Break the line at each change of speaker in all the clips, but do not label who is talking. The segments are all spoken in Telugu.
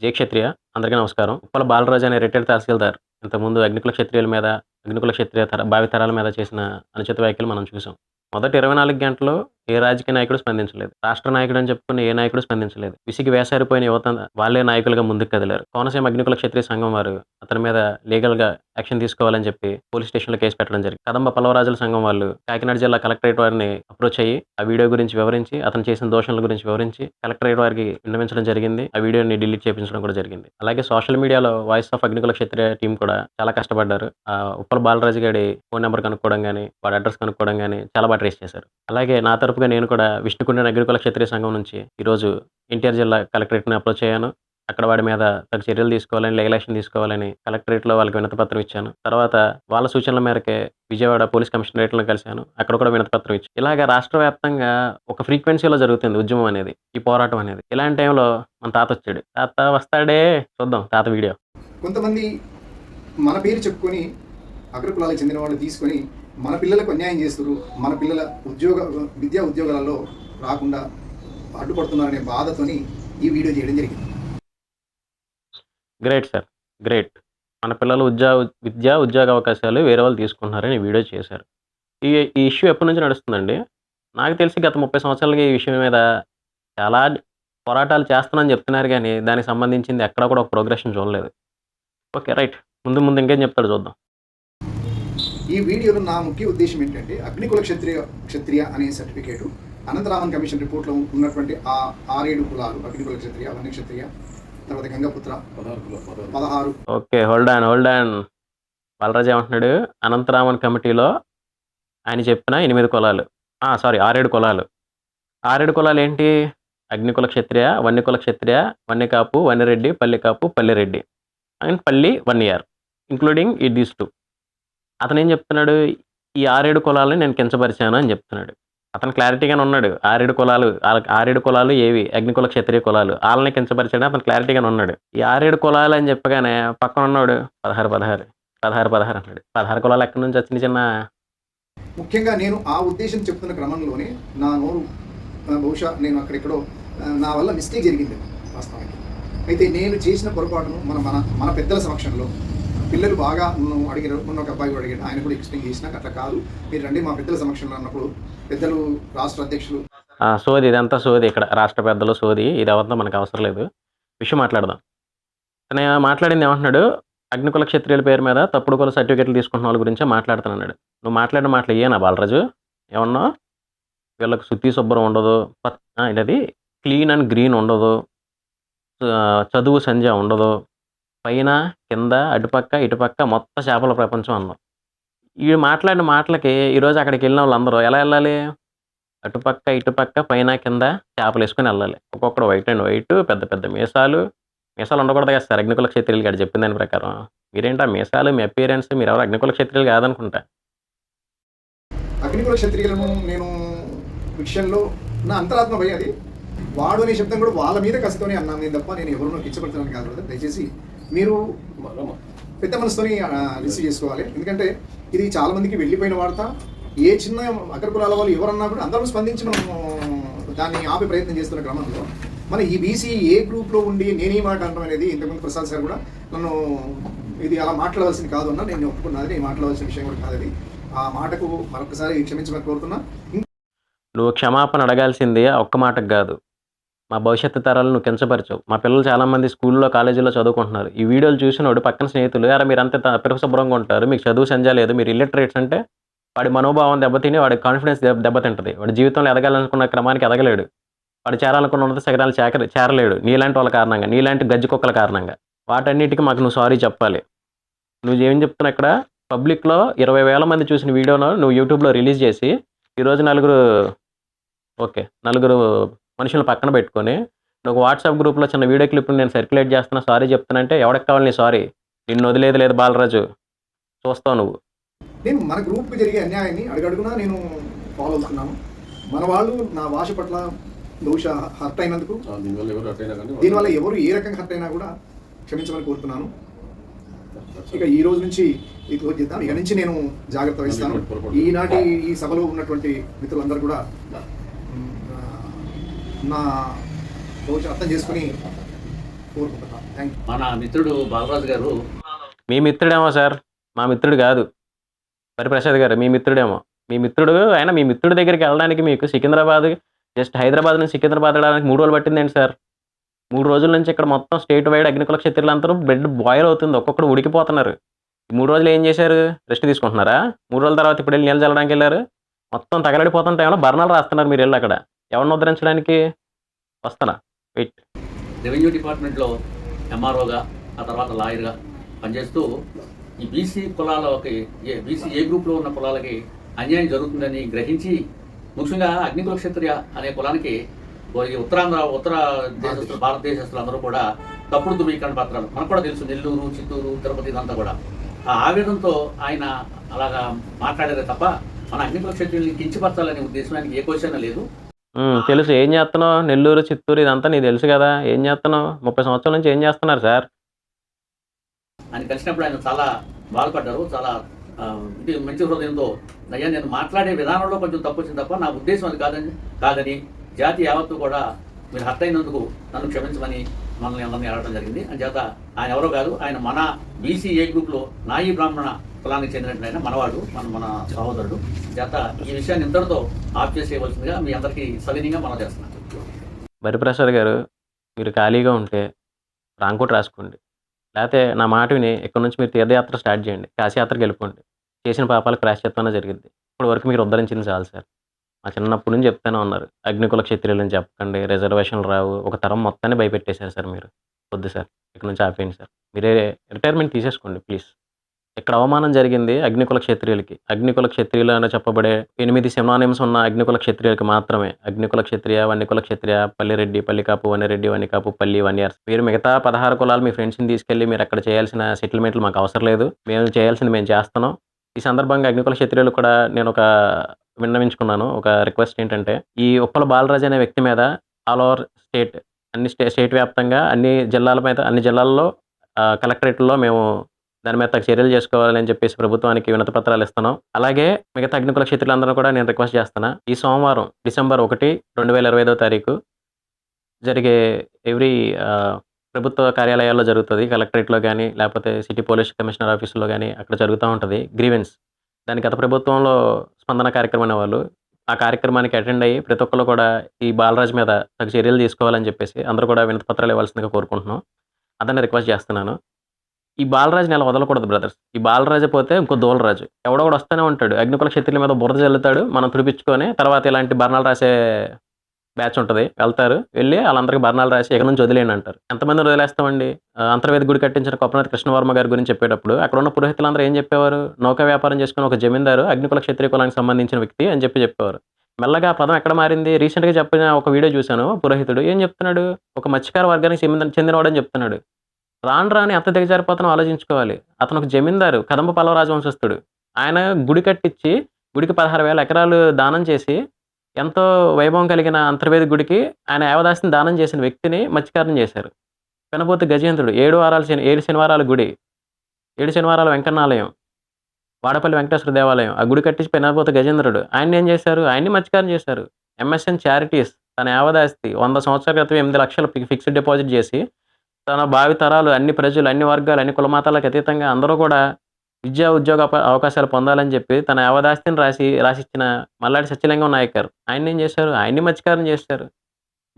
జై క్షత్రియ అందరికీ నమస్కారం. ఉప్పల బాలరాజు అనే రిటైర్డ్ తహసీల్దార్ ఇంతకుముందు అగ్నికుల క్షత్రియుల మీద అగ్నికుల క్షత్రియ తర భావితరాల మీద చేసిన అనుచిత వ్యాఖ్యలు మనం చూసాం మొదటి ఇరవై నాలుగు గంటలు ఏ రాజకీయ నాయకుడు స్పందించలేదు. రాష్ట్ర నాయకుడు అని చెప్పుకున్న ఏ నాయకుడు స్పందించలేదు. విసిగి వేసారిపోయిన యువత వాళ్ళే నాయకులుగా ముందుకు కదిలారు. కోనసీమ అగ్నికుల క్షత్రియ సంఘం వారు అతని మీద లీగల్గా యాక్షన్ తీసుకోవాలని చెప్పి పోలీస్ స్టేషన్లో కేసు పెట్టడం జరిగింది. కదంబ పల్లవరాజుల సంఘం వాళ్ళు కాకినాడ జిల్లా కలెక్టరేట్ వారిని అప్రోచ్ అయ్యి ఆ వీడియో గురించి వివరించి అతను చేసిన దోషణల గురించి వివరించి కలెక్టరేట్ వారికి విన్నవించడం జరిగింది. ఆ వీడియోని డిలీట్ చేయించడం కూడా జరిగింది. అలాగే సోషల్ మీడియాలో voice of Agnikula Kshatriya team కూడా చాలా కష్టపడ్డారు. ఆ ఉప్పల బాలరాజు గారి ఫోన్ నెంబర్ కనుక్కోవడం కానీ వాడి అడ్రస్ కనుక్కోవడం కానీ చాలా బాగా ట్రేస్ చేశారు. అలాగే నా తరపు తరపుగా నేను కూడా విష్ణుకుండ అగ్రికుల క్షత్రియ సంఘం నుంచి ఈరోజు ఎన్టీఆర్ జిల్లా కలెక్టరేట్ని అప్రోచ్ అయ్యాను. అక్కడ వాడి మీద తగు చర్యలు తీసుకోవాలని లీగల్ యాక్షన్ తీసుకోవాలని కలెక్టరేట్లో వాళ్ళకి వినతపత్రం ఇచ్చాను. తర్వాత వాళ్ళ సూచనల మేరకే విజయవాడ పోలీస్ కమిషనరేట్లను కలిశాను. అక్కడ కూడా వినతపత్రం ఇచ్చాను. ఇలాగ రాష్ట్ర వ్యాప్తంగా ఒక ఫ్రీక్వెన్సీలో జరుగుతుంది ఉద్యమం అనేది ఈ పోరాటం అనేది. ఇలాంటి టైంలో మన తాత వచ్చాడు. తాత వస్తాడే? చూద్దాం తాత వీడియో.
కొంతమంది మన పేరు చెప్పుకొని అగ్రకులాలకు చెందిన వాళ్ళు తీసుకొని మన పిల్లలకు అన్యాయం చేస్తారు మన పిల్లల ఉద్యోగ విద్యా ఉద్యోగాలలో రాకుండా అడ్డుపడుతున్నారనే బాధతోని ఈ వీడియో చేయడం జరిగింది.
గ్రేట్ సార్ గ్రేట్ మన పిల్లలు ఉద్యోగ విద్యా ఉద్యోగ అవకాశాలు వేరే వాళ్ళు తీసుకుంటున్నారని వీడియో చేశారు. ఈ ఈ ఇష్యూ ఎప్పటి నుంచి నడుస్తుందండి? నాకు తెలిసి గత ముప్పై సంవత్సరాలుగా ఈ విషయం మీద చాలా పోరాటాలు చేస్తున్నానని చెప్తున్నారు కానీ దానికి సంబంధించింది ఎక్కడ కూడా ఒక ప్రోగ్రెషన్ చూడలేదు. ఓకే రైట్ ముందు ముందు ఇంకేం చెప్తాడు చూద్దాం.
ఈ వీడియోలో నా ముఖ్య ఉద్దేశం ఏంటంటే అగ్నికుల క్షత్రియ క్షత్రియ అనే సర్టిఫికేటు అనంతరామన్ కమిషన్ రిపోర్ట్లో ఉన్నటువంటి ఆ ఆరేడు కులాలు అగ్నికుల క్షత్రియ అవన్నీ క్షత్రియ తర్వాత గంగపుత్ర పదహారు.
Okay hold on hold on Balaraj ఏమంటున్నాడు? అనంతరామన్ కమిటీలో ఆయన చెప్పిన ఎనిమిది కులాలు. సారీ ఆరేడు కులాలు. ఆరేడు కులాలు ఏంటి? Agnikula Kshatriya Vanyakula Kshatriya Vanyakapu Vanyareddy Pallikapu Pallireddy. And Palli one year including ఈ దీస్ టూ అతను ఏం చెప్తున్నాడు? ఈ ఆరేడు కులాలని నేను కించపరిచాను అని చెప్తున్నాడు. అతను క్లారిటీగానే ఉన్నాడు. ఆరేడు కులాలు ఆరేడు కులాలు ఏవి? అగ్నికుల క్షత్రియ కులాలు. వాళ్ళని కించపరిచాడు అతను క్లారిటీగానే ఉన్నాడు. ఈ ఆరేడు కులాలు అని చెప్పగానే పక్కన ఉన్నాడు పదహారు పదహారు పదహారు పదహారు అన్నాడు పదహారు కులాలు ఎక్కడి నుంచి వచ్చిన చిన్న?
ముఖ్యంగా నేను ఆ ఉద్దేశం చెప్తున్న క్రమంలోనే నా నోరు బహుశా నేను అక్కడెక్కడో నా వల్ల మిస్టేక్ జరిగింది వాస్తవానికి. అయితే నేను చేసిన పొరపాటును మన మన మన పెద్దల సమక్షంలో పిల్లలు బాగా అడిగిన అడిగారు మొన్న ఒక అబ్బాయి కూడా అడిగాడు. ఆయన కూడా ఎక్స్ప్లెయిన్ చేసిన అట్లా కాదు. మీరు రండి మా పెద్దల సమక్షంలో అన్నప్పుడు పెద్దలు రాష్ట్ర అధ్యక్షులు.
సోది ఇదంతా సోది ఇక్కడ. రాష్ట్ర పెద్దలు సోది. ఇది అవంతా మనకు అవసరం లేదు. విషయం మాట్లాడదాం. తను మాట్లాడింది ఏమంటున్నాడు? అగ్నికుల క్షత్రియుల పేరు మీద తప్పుడు కుల సర్టిఫికేట్లు తీసుకుంటున్న వాళ్ళ గురించే మాట్లాడుతున్నాడు నువ్వు మాట్లాడిన మాటలు ఏనా బాలరాజు? ఏమన్నా? వీళ్ళకి శుద్ధి శుభ్రం ఉండదు. ప- ఇదది? క్లీన్ అండ్ గ్రీన్ ఉండదు. చదువు సంధ్య ఉండదు. పైన కింద అటుపక్క ఇటుపక్క మొత్తం చేపల ప్రపంచం అన్నాం. ఈ మాట్లాడిన మాటలకి ఈరోజు అక్కడికి వెళ్ళిన వాళ్ళందరూ ఎలా వెళ్ళాలి? అటుపక్క ఇటుపక్క పైన కింద చేపలు వేసుకుని వెళ్ళాలి. ఒక్కొక్కడు వైట్ అండ్ వైట్ పెద్ద పెద్ద మీసాలు. మీసాలు ఉండకూడదు కదా సార్ అగ్నికుల క్షత్రియులు గారు చెప్పిన దాని ప్రకారం. మీరేంటి ఆ మీసాలు మీ అపీరెన్స్ మీరు ఎవరు అగ్నికుల క్షత్రియులు కాదనుకుంటా?
అగ్నికుల క్షత్రియులను నేను విషయంలో నా అంతరాత్మ భయ అది. వాడు అనే శబ్దం కూడా వాళ్ళ మీద కసితోనే అన్నాను నేను తప్ప నేను ఎవరినో కిచ్చపడుతున్నాను కాదు దయచేసి మీరు పెద్ద మనసుతోని రిసీవ్ చేసుకోవాలి. ఎందుకంటే ఇది చాలా మందికి వెళ్ళిపోయిన వార్త. ఏ చిన్న అగ్రకులాల వాళ్ళు ఎవరన్నా కూడా అందరూ స్పందించి మనం దాన్ని ఆపే ప్రయత్నం చేస్తున్న క్రమంలో మన ఈ బీసీ ఏ గ్రూప్లో ఉండి నేను ఈ మాట అనడం అనేది ఇంతకుముందు ప్రసాద్ సార్ కూడా నన్ను ఇది అలా మాట్లాడవలసింది కాదు అన్న నేను ఒప్పుకున్నది నేను మాట్లాడవలసిన విషయం కూడా కాదు అది ఆ మాటకు మరొకసారి క్షమించమని కోరుతున్నా.
నువ్వు క్షమాపణ అడగాల్సింది ఆ ఒక్క మాటకు కాదు. మా భవిష్యత్తు తరాలను కించపరచవు. మా పిల్లలు చాలామంది స్కూల్లో కాలేజీలో చదువుకుంటున్నారు. ఈ వీడియోలు చూసినప్పుడు పక్కన స్నేహితులు అరే మీరు అంత పరిశుభ్రంగా ఉంటారు మీకు చదువు సంజా లేదు మీరు ఇల్లిటరేట్స్ అంటే వాడి మనోభావం దెబ్బతిని వాడి కాన్ఫిడెన్స్ దెబ్బ దెబ్బతింటది. వాడి జీవితంలో ఎదగాలనుకున్న క్రమానికి ఎదగలేడు. వాడు చేరాలనుకున్న ఉన్నత శిఖరాలు చేకర చేరలేడు. నీలాంటి వాళ్ళ కారణంగా నీలాంటి గజ్జి కుక్కల కారణంగా. వాటన్నిటికీ మాకు నువ్వు సారీ చెప్పాలి. నువ్వు ఏం చెప్తున్నావు ఇక్కడ? పబ్లిక్లో ఇరవై వేల మంది చూసిన వీడియోను నువ్వు యూట్యూబ్లో రిలీజ్ చేసి ఈరోజు నలుగురు ఓకే నలుగురు మనుషులను పక్కన పెట్టుకొని నువ్వు వాట్సాప్ గ్రూప్లో చిన్న వీడియో క్లిప్ నేను సర్క్యులేట్ చేస్తున్నా సారీ చెప్తానంటే ఎవరికి కావాలి నీ సారీ? నిన్ను వదిలేదు లేదు బాలరాజు. చూస్తావు నువ్వు.
నేను మన గ్రూప్కి జరిగే అన్యాయాన్ని అడుగడుగునా నేను ఫాలో అవుతున్నాను మన వాళ్ళు నా భాష పట్ల బహుశా హర్ట్ అయినందుకు
దీనివల్ల ఎవరు
ఏ రకంగా హర్ట్ అయినా కూడా క్షమించమని కోరుతున్నాను. ఇక ఈ రోజు నుంచి ఈ క్లోజ్ చేద్దాం. ఇక నుంచి నేను జాగ్రత్త వహిస్తాను. ఈనాటి ఈ సభలో ఉన్నటువంటి మిత్రులందరూ కూడా నా బహుశా అర్థం చేసుకుని కోరుకుంటున్నాను. థ్యాంక్ యూ
మన మిత్రుడు బాలరాజు గారు.
మీ మిత్రుడేమో సార్. మా మిత్రుడు కాదు. పరిప్రసాద్ గారు మీ మిత్రుడేమో. మీ మిత్రుడు అయినా మీ మిత్రుడి దగ్గరికి వెళ్ళడానికి మీకు సికింద్రాబాద్ జస్ట్ హైదరాబాద్ నుంచి సికింద్రాబాద్ వెళ్ళడానికి మూడు రోజులు పట్టిందండి సార్? మూడు రోజుల నుంచి ఇక్కడ మొత్తం స్టేట్ వైడ్ అగ్నికుల క్షత్రియులందరూ బ్లడ్ బాయిల్ అవుతుంది. ఒక్కొక్కడు ఉడికిపోతున్నారు. ఈ మూడు రోజులు ఏం చేశారు? రెస్ట్ తీసుకుంటున్నారా? మూడు రోజుల తర్వాత ఇప్పుడు వెళ్ళి నీళ్ళు చల్లడానికి వెళ్ళారు. మొత్తం తగలడిపోతున్న టైంలో బర్ణాలు రాస్తున్నారు మీరు వెళ్ళి అక్కడ. ఎవరిని ఉద్ధరించడానికి? వస్తానా? వెయిట్.
రెవెన్యూ డిపార్ట్మెంట్లో ఎంఆర్ఓగా ఆ తర్వాత లాయర్గా పనిచేస్తూ ఈ బీసీ కులాలకి ఏ బీసీ ఏ గ్రూప్లో ఉన్న కులాలకి అన్యాయం జరుగుతుందని గ్రహించి ముఖ్యంగా అగ్నికులక్షత్రియ అనే కులానికి ఉత్తరాంధ్ర ఉత్తర దేశస్తులు భారతదేశస్తులు అందరూ కూడా తప్పుడు ధృవీకరణ పత్రాలు మనకు కూడా తెలుసు నెల్లూరు చిత్తూరు తిరుపతి ఇదంతా కూడా. ఆ ఆవేదంతో ఆయన అలాగా మాట్లాడారే తప్ప మన అగ్నికులక్షత్రియుల్ని కించపరచాలనే ఉద్దేశం ఆయనకి ఏ క్వశ్చన్ లేదు.
తెలుసు. ఏం చేస్తున్నావు? నెల్లూరు చిత్తూరు ఇదంతా నీకు తెలుసు కదా. ఏం చేస్తున్నావు? ముప్పై సంవత్సరాల నుంచి ఏం చేస్తున్నారు సార్?
ఆయన కలిసినప్పుడు ఆయన చాలా బాధపడ్డారు. చాలా ఇది మంచి హృదయంతో అయ్యా నేను మాట్లాడే విధానంలో కొంచెం తప్పు వచ్చింది తప్ప నా ఉద్దేశం అది కాదని కాదని జాతి యావత్తు కూడా మీరు హర్ట్ అయినందుకు నన్ను క్షమించమని మనల్ని అందరినీ అడగడం జరిగింది. అని చేత ఆయన ఎవరో కాదు ఆయన మన బీసీ ఏ గ్రూప్లో నాయీ బ్రాహ్మణ కులానికి చెందినట్టు ఆయన మనవాడు మన మన సహోదరుడు. చేత ఈ విషయాన్ని ఇంతటితో ఆఫ్ చేసేయవలసిందిగా మీ అందరికీ సవినీయంగా మనం చేస్తున్నాం
బరిప్రసాద్ గారు మీరు ఖాళీగా ఉంటే రాంకోట్ రాసుకోండి. లేకపోతే నా మాట విని ఇక్కడ నుంచి మీరు తీర్థయాత్ర స్టార్ట్ చేయండి. కాశీయాత్రకి వెళ్ళిపోండి. చేసిన పాపాలకు ప్రాశ్చిత్తానే జరిగింది ఇప్పుడు వరకు మీరు ఉద్ధరించింది చాలు సార్. మా చిన్నప్పటి నుంచి చెప్తానే ఉన్నారు. అగ్నికుల క్షత్రియులు అని చెప్పకండి రిజర్వేషన్లు రావు. ఒక తరం మొత్తాన్ని భయపెట్టేశారు సార్ మీరు. వద్దు సార్ ఇక్కడ నుంచి ఆపేయండి సార్. మీరే రిటైర్మెంట్ తీసేసుకోండి ప్లీజ్. ఇక్కడ అవమానం జరిగింది అగ్నికుల క్షత్రియులకి అగ్నికుల క్షత్రియులు అని చెప్పబడే ఎనిమిది సినానిమ్స్ ఉన్న అగ్నికుల క్షత్రియులకి మాత్రమే. అగ్నికుల క్షత్రియ వన్యకుల క్షత్రియ పల్లిరెడ్డి పల్లికాపు వన్యరెడ్డి వన్యకాపు పల్లి వన్యర్స్. మీరు మిగతా పదహారు కులాలు మీ ఫ్రెండ్స్ని తీసుకెళ్ళి మీరు అక్కడ చేయాల్సిన సెటిల్మెంట్లు మాకు అవసరం లేదు. మేము చేయాల్సింది మేము చేస్తున్నాం. ఈ సందర్భంగా అగ్నికుల క్షత్రియులు కూడా నేను ఒక విన్నవించుకున్నాను. ఒక రిక్వెస్ట్ ఏంటంటే ఈ ఉప్పల బాలరాజు అనే వ్యక్తి మీద ఆల్ ఓవర్ స్టేట్ అన్ని స్టే స్టేట్ వ్యాప్తంగా అన్ని జిల్లాల మీద అన్ని జిల్లాల్లో కలెక్టరేట్లో మేము దాని మీద తగ్గ చర్యలు చేసుకోవాలని చెప్పేసి ప్రభుత్వానికి వినతి పత్రాలు ఇస్తున్నాం. అలాగే మిగతా అగ్నికుల క్షేత్రులందరూ కూడా నేను రిక్వెస్ట్ చేస్తున్నా. ఈ సోమవారం డిసెంబర్ ఒకటి రెండు వేల ఇరవై ఐదో తారీఖు జరిగే ఎవ్రీ ప్రభుత్వ కార్యాలయాల్లో జరుగుతుంది. కలెక్టరేట్లో కానీ లేకపోతే సిటీ పోలీస్ కమిషనర్ ఆఫీసులో కానీ అక్కడ జరుగుతూ ఉంటుంది. గ్రీవెన్స్. దాని గత ప్రభుత్వంలో స్పందన కార్యక్రమం వాళ్ళు ఆ కార్యక్రమానికి అటెండ్ అయ్యి ప్రతి ఒక్కరు కూడా ఈ బాలరాజ్ మీద తగు చర్యలు తీసుకోవాలని చెప్పేసి అందరూ కూడా వినతి పత్రాలు ఇవ్వాల్సిందిగా కోరుకుంటున్నాం. అతన్ని రిక్వెస్ట్ చేస్తున్నాను. ఈ బాలరాజుని నెల వదలకూడదు బ్రదర్స్? ఈ బాలరాజు పోతే ఇంకో దూలరాజు. ఎవడో కూడా వస్తూనే ఉంటాడు. అగ్నికుల క్షత్రుల మీద బురద చల్లుతాడు మనం పిలిపించుకొని తర్వాత ఇలాంటి బర్ణాలు రాసే బ్యాచ్ ఉంటుంది. వెళ్తారు. వెళ్ళి వాళ్ళందరికీ బర్ణాలు రాసి ఇక్కడ నుంచి వదిలేయండి అంటారు. ఎంతమంది వదిలేస్తామండి? ఆ, అంతర్వేది గుడి కట్టించిన కొప్పనాథ్ కృష్ణవర్మ గారి గురించి చెప్పేటప్పుడు అక్కడ ఉన్న పురోహితులందరూ ఏం చెప్పేవారు? నౌకా వ్యాపారం చేసుకుని ఒక జమీందారు అగ్నికుల క్షత్రియ కులానికి సంబంధించిన వ్యక్తి అని చెప్పి చెప్పేవారు. మెల్లగా పదం ఎక్కడ మారింది? రీసెంట్గా చెప్పిన ఒక వీడియో చూశాను. పురోహితుడు ఏం చెప్తున్నాడు? ఒక మత్స్యకార వర్గానికి చెందిన చెందినవాడని చెప్తున్నాడు. రాను రాని ఎంత దిగజారిపోతాను ఆలోచించుకోవాలి. అతను ఒక జమీందారు కదంబ పల్లవ రాజవంశస్థుడు ఆయన గుడి కట్టించి గుడికి పదహారు వేల ఎకరాలు దానం చేసి ఎంతో వైభవం కలిగిన అంతర్వేది గుడికి ఆయన యావదాస్తిని దానం చేసిన వ్యక్తిని మత్స్యకారం చేశారు. పెనపోతు గజేంద్రుడు ఏడు వారాల శని ఏడు శనివారాల గుడి. ఏడు శనివారాల వెంకన్నాలయం వాడపల్లి వెంకటేశ్వర దేవాలయం. ఆ గుడి కట్టించి పెనపోతు గజేంద్రుడు. ఆయన ఏం చేశారు? ఆయన్ని మత్స్యకారం చేశారు. ఎంఎస్ఎన్ చారిటీస్ తన యావదాస్తి వంద సంవత్సరాల క్రితం ఎనిమిది లక్షలు ఫిక్స్డ్ డిపాజిట్ చేసి తన భావితరాలు అన్ని ప్రజలు అన్ని వర్గాలు అన్ని కులమతాలకు అతీతంగా అందరూ కూడా విద్యా ఉద్యోగ అవకాశాలు పొందాలని చెప్పి తన అవదాస్తిని రాసి రాసిచ్చిన మల్లాడి సత్యలింగం నాయకర్ ఆయన ఏం చేశారు? ఆయన్ని మత్స్యకారం చేశారు.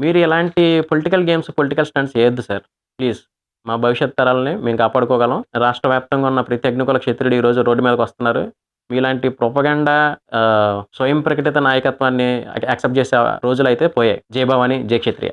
మీరు ఇలాంటి పొలిటికల్ గేమ్స్ పొలిటికల్ స్టంట్స్ చేయొద్దు సార్. ప్లీజ్. మా భవిష్యత్ తరాలని మేము కాపాడుకోగలం. రాష్ట్ర వ్యాప్తంగా ఉన్న ప్రతి అగ్నికుల క్షేత్రుడు ఈరోజు రోజు రోడ్డు మీదకి వస్తున్నారు. మీలాంటి ప్రొపగండా స్వయం ప్రకటిత నాయకత్వాన్ని యాక్సెప్ట్ చేసే రోజులు అయితే పోయాయి. జై జయ క్షత్రియ.